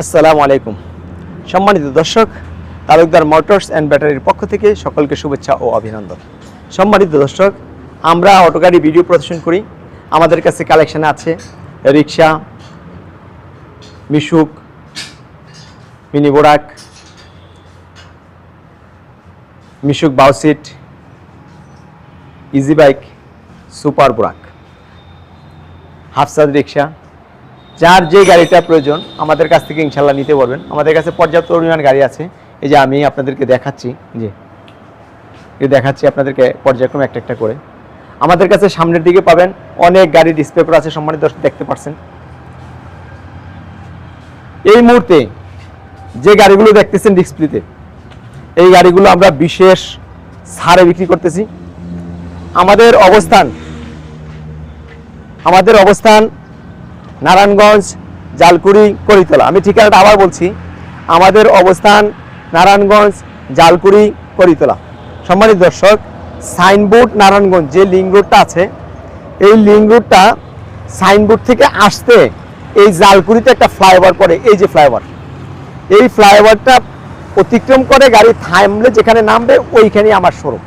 আসসালামু আলাইকুম। সম্মানিত দর্শক, তালুকদার মোটরস অ্যান্ড ব্যাটারির পক্ষ থেকে সকলকে শুভেচ্ছা ও অভিনন্দন। সম্মানিত দর্শক, আমরা অটো গাড়ি ভিডিও প্রদর্শন করি। আমাদের কাছে কালেকশন আছে, রিক্সা, মিশুক, মিনি বোরাক, মিশুক বাউসিট ইজি বাইক, সুপার বোরাক হাফসাদ রিক্সা যার যে গাড়িটা প্রয়োজন, আমাদের কাছ থেকে ইনশাল্লাহ নিতে পারবেন। আমাদের কাছে পর্যাপ্ত পরিমাণ গাড়ি আছে। এই যে আমি আপনাদেরকে দেখাচ্ছি যে দেখাচ্ছি আপনাদেরকে পর্যায়ক্রমে একটা একটা করে। আমাদের কাছে সামনের দিকে পাবেন, অনেক গাড়ি ডিসপ্লে করা আছে, সম্মানিত দর্শক দেখতে পাচ্ছেন। এই মুহূর্তে যে গাড়িগুলো দেখতেছেন ডিসপ্লেতে এই গাড়িগুলো আমরা বিশেষ ছাড়ে বিক্রি করতেছি। আমাদের অবস্থান আমাদের অবস্থান নারায়ণগঞ্জ, জালকুড়ি, করিতলা। আমি ঠিকানাটা আবার বলছি। আমাদের অবস্থান নারায়ণগঞ্জ, জালকুড়ি, করিতলা। সম্মানিত দর্শক, সাইনবোর্ড নারায়ণগঞ্জ, যে লিঙ্ক রোডটা আছে, এই লিঙ্ক রোডটা সাইনবোর্ড থেকে আসতে এই জালকুড়িতে একটা ফ্লাইওভার পড়ে। এই যে ফ্লাইওভার, এই ফ্লাইওভারটা অতিক্রম করে গাড়ি থামলে যেখানে নামবে, ওইখানেই আমার শোরুম।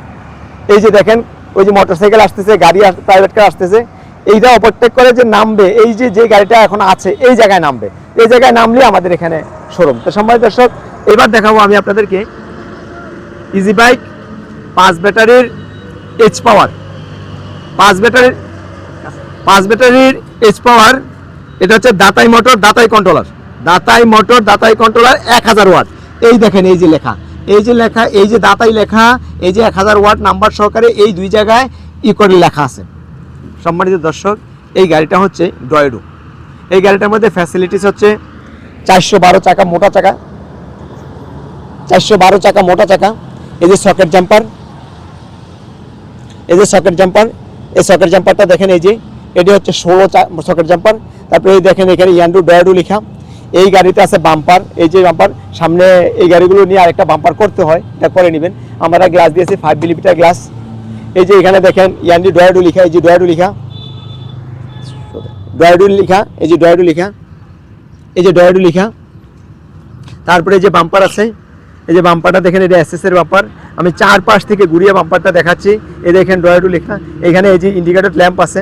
এই যে দেখেন, ওই যে মোটরসাইকেল আসতেছে, গাড়ি প্রাইভেট কার আসতেছে। এইটা ওভারটেক করে যে নামবে, এই যে যে গাড়িটা এখন আছে, এই জায়গায় নামবে। এই জায়গায় নামলে আমাদের এখানে শোরুম তো সম্মানিত দর্শক, এবার দেখাবো আমি আপনাদেরকে ইজি বাইক পাঁচ ব্যাটারির এইচ পাওয়ার পাঁচ ব্যাটারির পাঁচ ব্যাটারির এইচ পাওয়ার এটা হচ্ছে দাতাই মোটর দাতাই কন্ট্রোলার দাতাই মোটর দাতাই কন্ট্রোলার এক হাজার ওয়াট এই দেখেন, এই যে লেখা। এই যে লেখা, এই যে দাতাই লেখা, এই যে এক হাজার ওয়াট নাম্বার সহকারে এই দুই জায়গায় ই করে লেখা আছে। সম্মানিত দর্শক, এই গাড়িটা হচ্ছে ডয়েডো এই গাড়িটার মধ্যে ফ্যাসিলিটিস হচ্ছে চারশো বারো চাকা মোটা চাকা, চারশো বারো চাকা মোটা চাকা, এই যে সকেট জাম্পার এই যে সকেট জাম্পার এই সকেট জাম্পারটা দেখেন এই যে, এটি হচ্ছে ষোলো সকেট জাম্পার তারপরে এই দেখেন এখানে ইয়ান্ডু ডয়াডু লেখা। এই গাড়িতে আছে বাম্পার এই যে বাম্পার সামনে এই গাড়িগুলো নিয়ে আরেকটা বাম্পার করতে হয়, এটা করে নেবেন। আমরা গ্লাস দিয়েছি ফাইভ মিলিমিটার গ্লাস এই যে এখানে দেখেন ইয়ান্ডি ডয়াডু লেখা, এই যে ডয়াডু লেখা। ডয়াডু লেখা, এই যে ডয়াডু লেখা। এই যে ডয়াডু লেখা। তারপরে যে বাম্পার আছে, এই যে বাম্পারটা দেখেন এটা এসএস এর বাম্পার। আমি চার পাশ থেকে ঘুরিয়ে বাম্পারটা দেখাচ্ছি। এই দেখেন ডয়াডু লেখা। এখানে এই যে ইন্ডিকেটর ল্যাম্প আছে।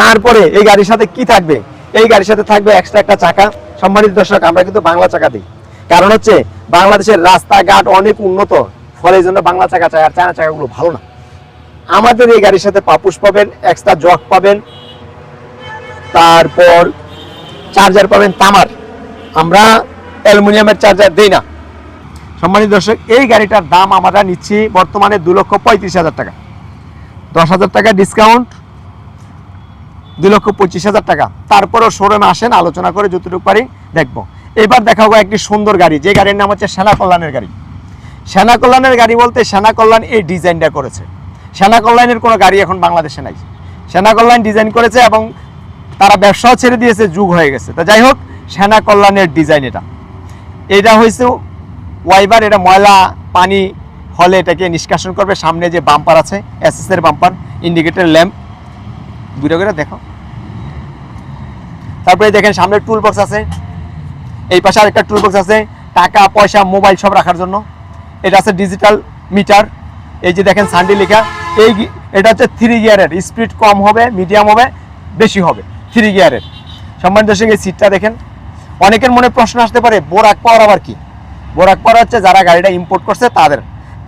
তারপরে এই গাড়ির সাথে কি থাকবে? এই গাড়ির সাথে থাকবে এক্সট্রা একটা চাকা। সম্মানিত দর্শক, আমরা কিন্তু বাংলা চাকা দিই। কারণ হচ্ছে, বাংলাদেশের রাস্তাঘাট অনেক উন্নত। ফলে এই জন্য বাংলা চাকা চাই, আর চায়না চাকাগুলো ভালো না। আমাদের এই গাড়ির সাথে পাপুস পাবেন এক্সট্রা জক পাবেন। তারপর চার্জার পাবেন তামার। আমরা অ্যালুমিনিয়ামের চার্জার দিই না। সম্মানিত দর্শক, এই গাড়িটার দাম আমরা নিচ্ছি বর্তমানে দু লক্ষ পঁয়ত্রিশ হাজার টাকা। দশ হাজার টাকা ডিসকাউন্ট দু লক্ষ পঁচিশ হাজার টাকা। তারপরও শোরুমে আসেন, আলোচনা করে যতটুকু পারি দেখব। এবার দেখা দেখাবো একটি সুন্দর গাড়ি, যে গাড়ির নাম হচ্ছে সেনা কল্যাণের গাড়ি। সেনা কল্যাণের গাড়ি বলতে সেনা কল্যাণ এই ডিজাইনটা করেছে। সেনা কল্যাণের কোনো গাড়ি এখন বাংলাদেশে নাই। সেনা কল্যাণ ডিজাইন করেছে এবং তারা ব্যবসাও ছেড়ে দিয়েছে, যুগ হয়ে গেছে। তো যাই হোক, সেনা কল্যাণের ডিজাইন এটা। এটা হয়েছে ওয়াইবার, এটা ময়লা, পানি, হলে এটাকে নিষ্কাশন করবে। সামনে যে বাম্পার আছে এসএস এর বাম্পার ইন্ডিকেটর ল্যাম্প দুটো করে দেখো। তারপরে দেখেন সামনে টুল বক্স আছে। এই পাশে আরেকটা টুল বক্স আছে। টাকা, পয়সা মোবাইল সব রাখার জন্য। এটা আছে ডিজিটাল মিটার এই যে দেখেন সানডি লেখা। এই এটা হচ্ছে থ্রি গিয়ারের স্পিড কম হবে মিডিয়াম হবে, বেশি হবে। থ্রি গিয়ারের সম্মান দর্শক, এই সিটটা দেখেন। অনেকের মনে প্রশ্ন আসতে পারে বোরাক পাওয়ার আবার কি? বোরাক পাওয়ার হচ্ছে যারা গাড়িটা ইম্পোর্ট করছে, তাদের।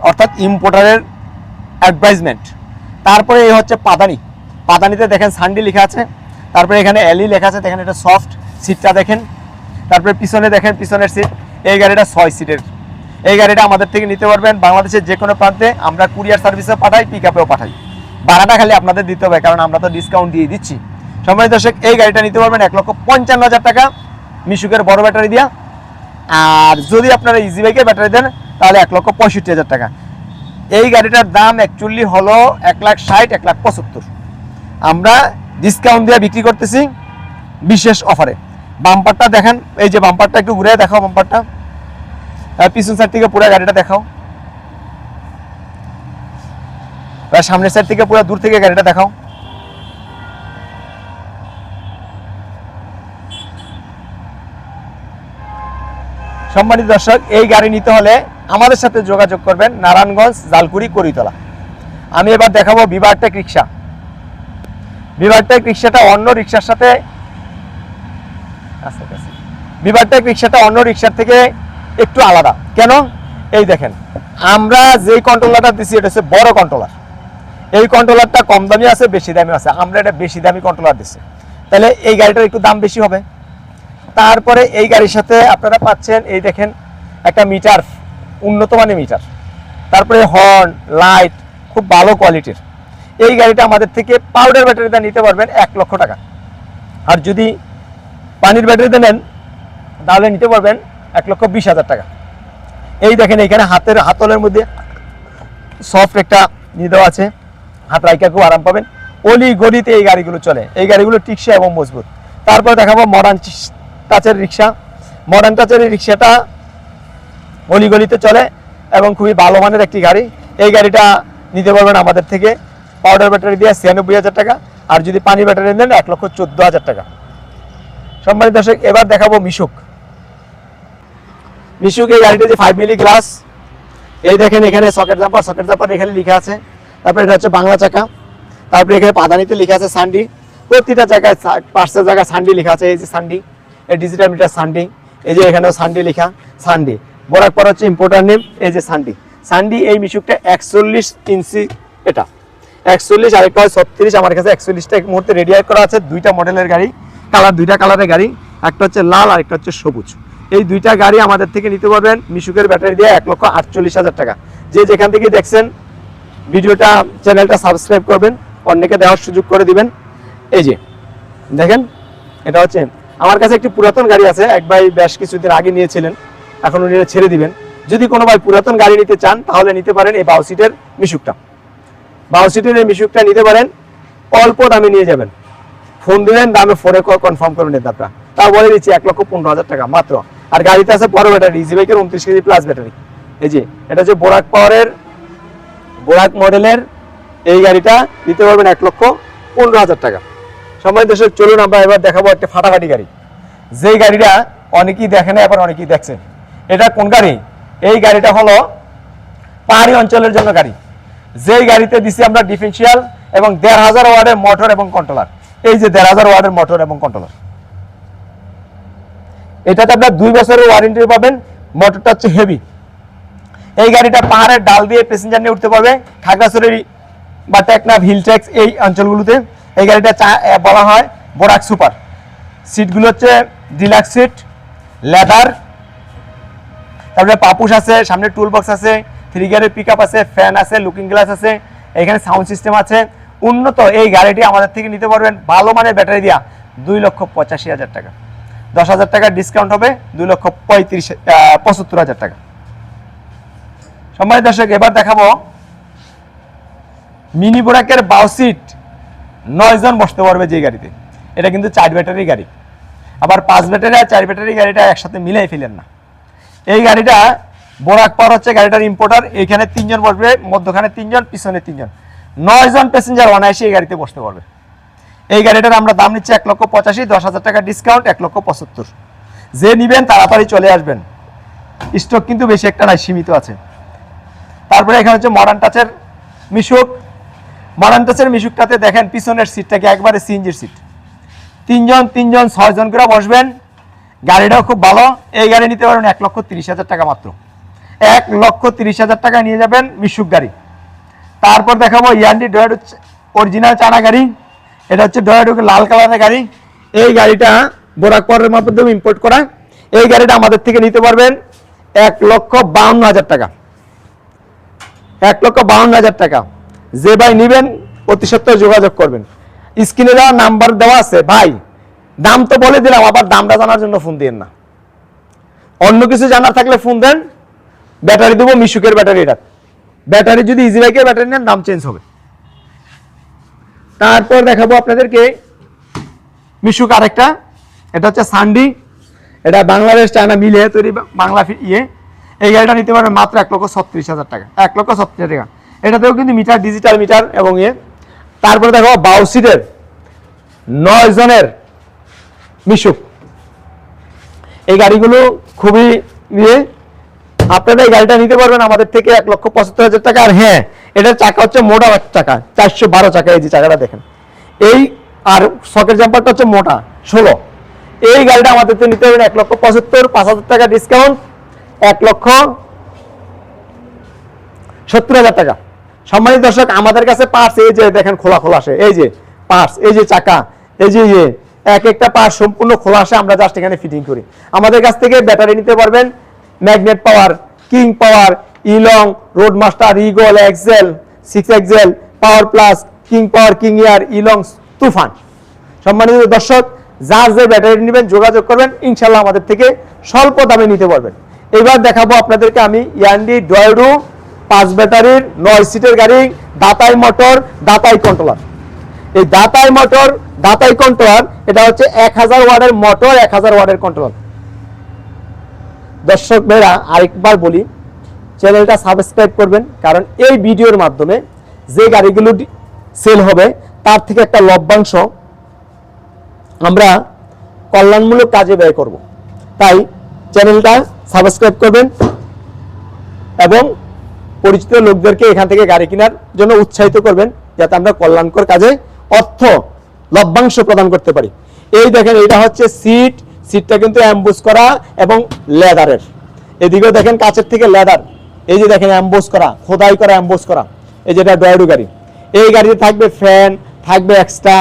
অর্থাৎ ইম্পোর্টারের অ্যাডভাইজমেন্ট তারপরে এই হচ্ছে পাদানি। পাদানিতে দেখেন সানডি লেখা আছে। তারপরে এখানে অ্যালি লেখা আছে। দেখেন এটা সফট সিটটা দেখেন। তারপরে পিছনে দেখেন, পিছনের সিট এই গাড়িটা ছয় সিটের এই গাড়িটা আমাদের থেকে নিতে পারবেন বাংলাদেশের যে কোনো প্রান্তে। আমরা কুরিয়ার সার্ভিসে পাঠাই পিক আপেও পাঠাই। ভাড়াটা খালি আপনাদের দিতে হবে, কারণ আমরা তো ডিসকাউন্ট দিয়ে দিচ্ছি। সময় দর্শক, এই গাড়িটা নিতে পারবেন এক লক্ষ পঞ্চান্ন হাজার টাকা মিশুকের বড় ব্যাটারি দিয়া। আর যদি আপনারা ইজি বাইকের ব্যাটারি দেন, তাহলে এক লক্ষ পঁয়ষট্টি হাজার টাকা। এই গাড়িটার দাম অ্যাকচুয়ালি হলো এক লাখ ষাট, এক লাখ পঁচাত্তর। আমরা ডিসকাউন্ট দিয়ে বিক্রি করতেছি বিশেষ অফারে বাম্পারটা দেখেন, এই যে বাম্পারটা একটু ঘুরে দেখাও বাম্পারটা পিছন সাইড থেকে পুরো গাড়িটা দেখাও। সামনের সাইড থেকে পুরো দূর থেকে গাড়িটা দেখাও। সম্মানিত দর্শক, এই গাড়ি নিতে হলে আমাদের সাথে যোগাযোগ করবেন নারায়ণগঞ্জ, জালকুড়ি, করিতলা। আমি এবার দেখাবো বিভারটেক রিক্সা বিভারটেক রিক্সাটা অন্য রিক্সার সাথে। বিভারটেক রিক্সাটা অন্য রিক্সার থেকে একটু আলাদা। কেন? এই দেখেন, আমরা যেই কন্ট্রোলারটা দিচ্ছি এটা হচ্ছে বড় কন্ট্রোলার এই কন্ট্রোলারটা কম দামি আছে, বেশি দামি আছে। আমরা এটা বেশি দামি কন্ট্রোলার দিচ্ছি তাহলে এই গাড়িটার একটু দাম বেশি হবে। তারপরে এই গাড়ির সাথে আপনারা পাচ্ছেন, এই দেখেন, একটা মিটার উন্নত মানের মিটার তারপরে হর্ন লাইট খুব ভালো কোয়ালিটির এই গাড়িটা আমাদের থেকে পাউডার ব্যাটারিতে নিতে পারবেন এক লক্ষ টাকা। আর যদি পানির ব্যাটারিতে নেন, তাহলে নিতে পারবেন এক লক্ষ বিশ হাজার টাকা। এই দেখেন এখানে হাতের হাতলের মধ্যে সফট একটা নিয়ে দেওয়া আছে। হাত রাইকা খুব আরাম পাবেন। অলি গলিতে এই গাড়িগুলো চলে। এই গাড়িগুলো টিকসা এবং মজবুত। তারপর দেখাবো মডার্ন টাচের রিক্সা মডার্ন টাচের এই রিক্সাটা অলি গলিতে চলে এবং খুবই ভালো মানের একটি গাড়ি। এই গাড়িটা নিতে পারবেন আমাদের থেকে। পাউডার ব্যাটারি দিয়ে ছিয়ানব্বই হাজার টাকা। আর যদি পানি ব্যাটারি নেন, এক লক্ষ চোদ্দ হাজার টাকা। সম্মানিত দর্শক, এবার দেখাবো মিশুক। মিশুক এই গাড়িটা যে ফাইভ মিলি গ্লাস এই দেখেন এখানে সকেট জাম্পার সকেট জাম্পার এখানে লেখা আছে। তারপরে এটা হচ্ছে বাংলা চাকা। তারপরে এখানে পাদানিতে লেখা আছে সান্ডি প্রতিটা জায়গায় পার্সের জায়গায় সান্ডি লেখা আছে, এই যে সান্ডি এই ডিজিটাল মিটার সান্ডি এই যে এখানেও সান্ডি লেখা সান্ডি বরাক পর হচ্ছে ইম্পোর্টার নেম এই যে সান্ডি সান্ডি এই মিশুকটা একচল্লিশ ইঞ্চি এটা। একচল্লিশ, আরেকটা হয় ছত্রিশ, আমার কাছে একচল্লিশটা এক মুহূর্তে রেডি করা আছে। দুইটা মডেলের গাড়ি কালার দুইটা কালারের গাড়ি। একটা হচ্ছে লাল আর একটা হচ্ছে সবুজ। এই দুইটা গাড়ি আমাদের থেকে নিতে পারবেন মিশুকের ব্যাটারি দিয়ে এক লক্ষ আটচল্লিশ হাজার টাকা। যে যেখান থেকে দেখছেন, ভিডিওটা, চ্যানেলটা সাবস্ক্রাইব করবেন, অন্যকে দেওয়ার সুযোগ করে দিবেন। এই যে, দেখেন, এটা হচ্ছে, আমার কাছে একটি পুরাতন গাড়ি আছে, এক ভাই বেশ কিছুদিন আগে নিয়েছিলেন, এখন উনি ছেড়ে দিবেন। যদি কোনো ভাই পুরাতন গাড়ি নিতে চান, তাহলে নিতে পারেন এই বাউ সিটের মিশুকটা। বাউ সিটের এই মিশুকটা নিতে পারেন, অল্প দামে নিয়ে যাবেন। ফোন দিলেন, দামে ফোনে কনফার্ম করে নেন আপনারা তা বলে দিচ্ছি এক লক্ষ পনেরো হাজার টাকা, মাত্র। আর গাড়িতে আছে বড় ব্যাটারি ইজি বাইকের উনত্রিশ কেজি প্লাস ব্যাটারি। এই যে, এটা হচ্ছে বোরাক পাওয়ারের বোরাক মডেলের এই গাড়িটা দিতে পারবেন এক লক্ষ পনেরো হাজার টাকা। সময় দেশের চলুন আমরা এবার দেখাবো একটা ফাটাফাটি গাড়ি। যেই গাড়িটা অনেকেই দেখেন আবার অনেকেই দেখছেন। এটা কোন গাড়ি? এই গাড়িটা হলো পাহাড়ি অঞ্চলের জন্য গাড়ি। যেই গাড়িতে দিছি আমরা ডিফেন্সিয়াল এবং দেড় হাজার ওয়ার্ডের মোটর এবং কন্ট্রোলার এই যে দেড় হাজার ওয়ার্ডের মোটর এবং কন্ট্রোলার এটাতে আপনার দুই বছরের ওয়ারেন্টি পাবেন মোটরটা হচ্ছে হেভি এই গাড়িটা পাহাড়ের ডাল দিয়ে প্যাসেঞ্জার নিয়ে উঠতে পারবে খাগড়াছড়ি বা টেকনাফ হিল ট্যাক্স এই অঞ্চলগুলোতে। এই গাড়িটা বলা হয় বোরাক সুপার সিটগুলো হচ্ছে ডিলাক্স সিট লেদার তারপরে পাপুস আছে, সামনে টুল বক্স আছে থ্রি গিয়ারের পিক আছে ফ্যান আছে লুকিং গ্লাস আছে, এখানে সাউন্ড সিস্টেম আছে। উন্নত এই গাড়িটি আমাদের থেকে নিতে পারবেন, ভালো মানের ব্যাটারি দিয়া দুই লক্ষ পঁচাশি হাজার টাকা। দশ হাজার টাকা ডিসকাউন্ট হবে দুই লক্ষ পঁয়ত্রিশ পঁচাত্তর হাজার টাকা। সম্মানিত দর্শক, এবার দেখাবো মিনি বোরাকের বাউ সিট। নয় জন বসতে পারবে যে গাড়িতে। এটা কিন্তু চার ব্যাটারি গাড়ি। আবার পাঁচ ব্যাটারি আর চার ব্যাটারি গাড়িটা একসাথে মিলাই ফেলেন না। এই গাড়িটা বোরাক পাওয়ার হচ্ছে গাড়িটার ইম্পোর্টার এখানে তিনজন বসবে, মধ্যখানে তিনজন, পিছনে তিনজন। নয় জন প্যাসেঞ্জার অনায়াসে এই গাড়িতে বসতে পারবে। এই গাড়িটার আমরা দাম নিচ্ছি এক লক্ষ পঁচাশি, দশ হাজার টাকা ডিসকাউন্ট এক লক্ষ পঁচাত্তর। যে নিবেন তাড়াতাড়ি চলে আসবেন। স্টক কিন্তু বেশি একটা নাই, সীমিত আছে। তারপরে এখানে হচ্ছে মডার্ন টাচের মিশুক। মডার্ন টাচের মিশুকটাতে দেখেন, পিছনের সিটটাকে একবারে সিএনজির সিট তিনজন তিনজন, ছয়জন করে বসবেন। গাড়িটাও খুব ভালো। এই গাড়ি নিতে পারবেন এক লক্ষ তিরিশ হাজার টাকা মাত্র। এক লক্ষ তিরিশ হাজার টাকা নিয়ে যাবেন মিশুক গাড়ি। তারপর দেখাবো ইয়ান্ডি ডয়েড অরিজিনাল চানা গাড়ি। এটা হচ্ছে ডয়েড লাল কালারের গাড়ি। এই গাড়িটা বোরাকপুরের মাধ্যমে ইম্পোর্ট করা। এই গাড়িটা আমাদের থেকে নিতে পারবেন এক লক্ষ বাউন্ন হাজার টাকা। এক লক্ষ বাউন্ন হাজার টাকা। যে ভাই নিবেন, অতি সত্ত্বর যোগাযোগ করবেন। স্ক্রিনে দেওয়া নাম্বার দেওয়া আছে। ভাই, দাম তো বলে দিলাম, আবার দামটা জানার জন্য ফোন দিন না। অন্য কিছু জানার থাকলে ফোন দেন। ব্যাটারি দেবো মিশুকের ব্যাটারিটা ব্যাটারি যদি ইজি বাইকের ব্যাটারি নেন, দাম চেঞ্জ হবে। তারপর দেখাবো আপনাদেরকে মিশুক আরেকটা। এটা হচ্ছে সান্ডি। এটা বাংলাদেশ, চায়না মিলে তৈরি বাংলা ইয়ে। এই গাড়িটা নিতে পারবেন মাত্র এক লক্ষ ছত্রিশ হাজার টাকা। এক লক্ষ ছত্রিশ হাজার টাকা। এটাতেও কিন্তু মিটার, ডিজিটাল মিটার এবং ইয়ে। তারপরে দেখো বাউসিটের নয় জনের মিশুক। এই গাড়িগুলো খুবই ইয়ে। আপনারা এই গাড়িটা নিতে পারবেন আমাদের থেকে এক লক্ষ পঁচাত্তর হাজার টাকা। আর হ্যাঁ এটার চাকা হচ্ছে মোটা চাকা, চারশো বারো চাকা, এই যে চাকাটা দেখেন। এই আর সকেট জাম্পারটা হচ্ছে মোটা, ষোলো। এই গাড়িটা আমাদের নিতে হবে এক লক্ষ পঁচাত্তর, পাঁচ হাজার টাকা ডিসকাউন্ট এক লক্ষ সত্তর হাজার টাকা। সম্মানিত দর্শক, আমাদের কাছে পার্টস এই যে দেখেন খোলা খোলা আসে, এই যে পার্টস এই যে চাকা, এই যে ইয়ে এক একটা পার্ট সম্পূর্ণ খোলা আসে, আমরা জাস্ট এখানে ফিটিং করি। আমাদের কাছ থেকে ব্যাটারি নিতে পারবেন ম্যাগনেট পাওয়ার কিং পাওয়ার ইলং road master eagle excel six excel power plus king power king ইয়ার ইলং তুফান সম্মানিত দর্শক, যার যে ব্যাটারি নেবেন, যোগাযোগ করবেন ইনশাল্লাহ আমাদের থেকে স্বল্প দামে নিতে পারবেন। এবার দেখাবো আপনাদেরকে আমি ইয়ান্ডি ডয়ডু পাঁচ ব্যাটারির নয় সিটের গাড়ি দাতাই মোটর দাতাই কন্ট্রোলার এই দাতাই মোটর দাতাই কন্ট্রোলার এটা হচ্ছে এক হাজার ওয়ার্ডের মোটর এক হাজার ওয়ার্ডের কন্ট্রোলার দর্শক ভাইরা, আরেকবার বলি চ্যানেলটা সাবস্ক্রাইব করবেন, কারণ এই ভিডিওর মাধ্যমে যে গাড়িগুলো সেল হবে, তার থেকে একটা লভ্যাংশ আমরা কল্যাণমূলক কাজে ব্যয় করব। তাই চ্যানেলটা সাবস্ক্রাইব করবেন এবং পরিচিত লোকদেরকে এখান থেকে গাড়ি কেনার জন্য উৎসাহিত করবেন, যাতে আমরা কল্যাণকর কাজে অর্থ লভ্যাংশ প্রদান করতে পারি। এই দেখেন, এটা হচ্ছে সিট সিটটা কিন্তু অ্যাম্বুস করা এবং লেদারের এদিকেও দেখেন, কাছের থেকে লেদার এই যে দেখেন অ্যাম্বোস করা, খোদাই করা অ্যাম্বোস করা, এই যেটা ডয়ারু গাড়ি। এই গাড়িতে থাকবে ফ্যান থাকবে এক্সট্রা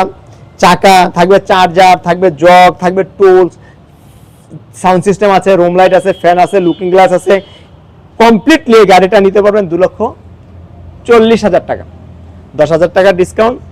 চাকা, থাকবে চার্জার থাকবে জগ থাকবে টুলস সাউন্ড সিস্টেম আছে রুম লাইট আছে ফ্যান আছে লুকিং গ্লাস আছে। কমপ্লিটলি গাড়িটা নিতে পারবেন দু লক্ষ চল্লিশ হাজার টাকা। দশ হাজার টাকা ডিসকাউন্ট